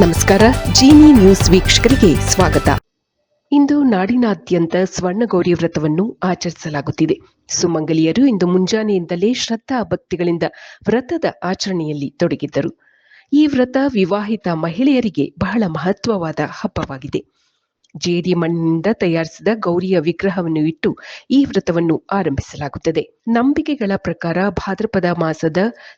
ನಮಸ್ಕಾರ, ಜೀನಿ ನ್ಯೂಸ್ ವೀಕ್ಷಕರಿಗೆ ಸ್ವಾಗತ. ಇಂದು ನಾಡಿನಾದ್ಯಂತ ಸ್ವರ್ಣಗೌರಿ ವ್ರತವನ್ನು ಆಚರಿಸಲಾಗುತ್ತಿದೆ. ಸುಮಂಗಲಿಯರು ಇಂದು ಮುಂಜಾನೆಯಿಂದಲೇ ಶ್ರದ್ಧಾ ಭಕ್ತಿಗಳಿಂದ ವ್ರತದ ಆಚರಣೆಯಲ್ಲಿ ತೊಡಗಿದ್ದರು. ಈ ವ್ರತ ವಿವಾಹಿತ ಮಹಿಳೆಯರಿಗೆ ಬಹಳ ಮಹತ್ವವಾದ ಹಬ್ಬವಾಗಿದೆ. ಜೇಡಿ ಮಣ್ಣಿನಿಂದ ತಯಾರಿಸಿದ ಗೌರಿಯ ವಿಗ್ರಹವನ್ನು ಇಟ್ಟು ಈ ವ್ರತವನ್ನು ಆರಂಭಿಸಲಾಗುತ್ತದೆ. ನಂಬಿಕೆಗಳ ಪ್ರಕಾರ ಭಾದ್ರಪದ ಮಾಸದ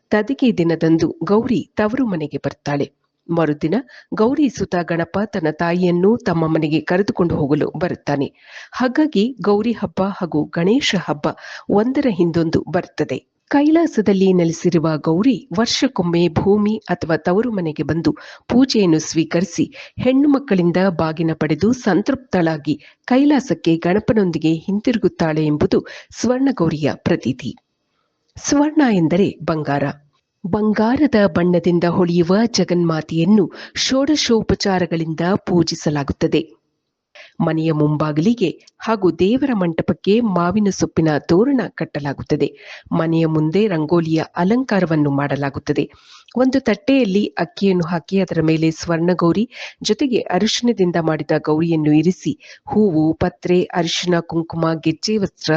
ತದಿಗೆ ದಿನದಂದು ಗೌರಿ ತವರು ಮನೆಗೆ ಬರ್ತಾಳೆ. ಮರುದಿನ ಗೌರಿ ಸುತ ಗಣಪ ತನ್ನ ತಾಯಿಯನ್ನು ತಮ್ಮ ಮನೆಗೆ ಕರೆದುಕೊಂಡು ಹೋಗಲು ಬರುತ್ತಾನೆ. ಹಾಗಾಗಿ ಗೌರಿ ಹಬ್ಬ ಹಾಗೂ ಗಣೇಶ ಹಬ್ಬ ಒಂದರ ಹಿಂದೊಂದು ಬರುತ್ತದೆ. ಕೈಲಾಸದಲ್ಲಿ ನೆಲೆಸಿರುವ ಗೌರಿ ವರ್ಷಕ್ಕೊಮ್ಮೆ ಭೂಮಿ ಅಥವಾ ತವರು ಮನೆಗೆ ಬಂದು ಪೂಜೆಯನ್ನು ಸ್ವೀಕರಿಸಿ ಹೆಣ್ಣು ಮಕ್ಕಳಿಂದ ಬಾಗಿನ ಪಡೆದು ಸಂತೃಪ್ತಳಾಗಿ ಕೈಲಾಸಕ್ಕೆ ಗಣಪನೊಂದಿಗೆ ಹಿಂತಿರುಗುತ್ತಾಳೆ ಎಂಬುದು ಸ್ವರ್ಣಗೌರಿಯ ಪ್ರತೀತಿ. ಸ್ವರ್ಣ ಎಂದರೆ ಬಂಗಾರ. ಬಂಗಾರದ ಬಣ್ಣದಿಂದ ಹೊಳೆಯುವ ಜಗನ್ಮಾತೆಯನ್ನು ಷೋಡಶೋಪಚಾರಗಳಿಂದ ಪೂಜಿಸಲಾಗುತ್ತದೆ. ಮನೆಯ ಮುಂಬಾಗಿಲಿಗೆ ಹಾಗೂ ದೇವರ ಮಂಟಪಕ್ಕೆ ಮಾವಿನ ಸೊಪ್ಪಿನ ತೋರಣ ಕಟ್ಟಲಾಗುತ್ತದೆ. ಮನೆಯ ಮುಂದೆ ರಂಗೋಲಿಯ ಅಲಂಕಾರವನ್ನು ಮಾಡಲಾಗುತ್ತದೆ. ಒಂದು ತಟ್ಟೆಯಲ್ಲಿ ಅಕ್ಕಿಯನ್ನು ಹಾಕಿ ಅದರ ಮೇಲೆ ಸ್ವರ್ಣಗೌರಿ, ಜೊತೆಗೆ ಅರಿಶಿನದಿಂದ ಮಾಡಿದ ಗೌರಿಯನ್ನು ಇರಿಸಿ, ಹೂವು, ಪತ್ರೆ ಅರಿಶಿನ ಕುಂಕುಮ, ಗೆಜ್ಜೆ, ವಸ್ತ್ರ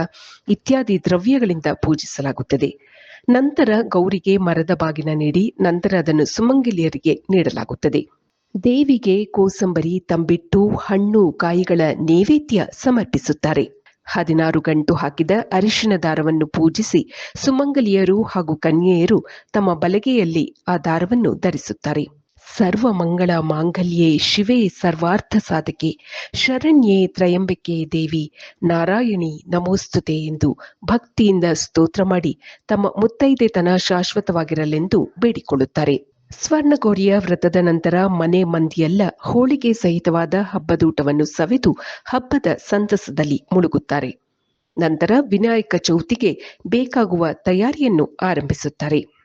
ಇತ್ಯಾದಿ ದ್ರವ್ಯಗಳಿಂದ ಪೂಜಿಸಲಾಗುತ್ತದೆ. ನಂತರ ಗೌರಿಗೆ ಮರದ ಬಾಗಿನ ನೀಡಿ ನಂತರ ಅದನ್ನು ಸುಮಂಗಲಿಯರಿಗೆ ನೀಡಲಾಗುತ್ತದೆ. ದೇವಿಗೆ ಕೋಸಂಬರಿ, ತಂಬಿಟ್ಟು, ಹಣ್ಣು, ಕಾಯಿಗಳ ನೈವೇದ್ಯ ಸಮರ್ಪಿಸುತ್ತಾರೆ. ಹದಿನಾರು ಗಂಟು ಹಾಕಿದ ಅರಿಶಿನ ದಾರವನ್ನು ಪೂಜಿಸಿ ಸುಮಂಗಲಿಯರು ಹಾಗೂ ಕನ್ಯೆಯರು ತಮ್ಮ ಬಲಗೆಯಲ್ಲಿ ಆ ದಾರವನ್ನು ಧರಿಸುತ್ತಾರೆ. ಸರ್ವ ಮಂಗಳ ಮಾಂಗಲ್ಯೇ ಶಿವೇ ಸರ್ವಾರ್ಥ ಸಾಧಕೆ. ಶರಣ್ಯೆ ತ್ರಯಂಬಿಕೆ ದೇವಿ. ನಾರಾಯಣಿ ನಮೋಸ್ತುತೆ ಎಂದು ಭಕ್ತಿಯಿಂದ ಸ್ತೋತ್ರ ಮಾಡಿ ತಮ್ಮ ಮುತ್ತೈದೆತನ ಶಾಶ್ವತವಾಗಿರಲೆಂದು ಬೇಡಿಕೊಳ್ಳುತ್ತಾರೆ. ಸ್ವರ್ಣಗೌರಿಯ ವ್ರತದ ನಂತರ ಮನೆ ಮಂದಿಯೆಲ್ಲ ಹೋಳಿಗೆ ಸಹಿತವಾದ ಹಬ್ಬದೂಟವನ್ನು ಸವೆದು ಹಬ್ಬದ ಸಂತಸದಲ್ಲಿ ಮುಳುಗುತ್ತಾರೆ. ನಂತರ ವಿನಾಯಕ ಚೌತಿಗೆ ಬೇಕಾಗುವ ತಯಾರಿಯನ್ನು ಆರಂಭಿಸುತ್ತಾರೆ.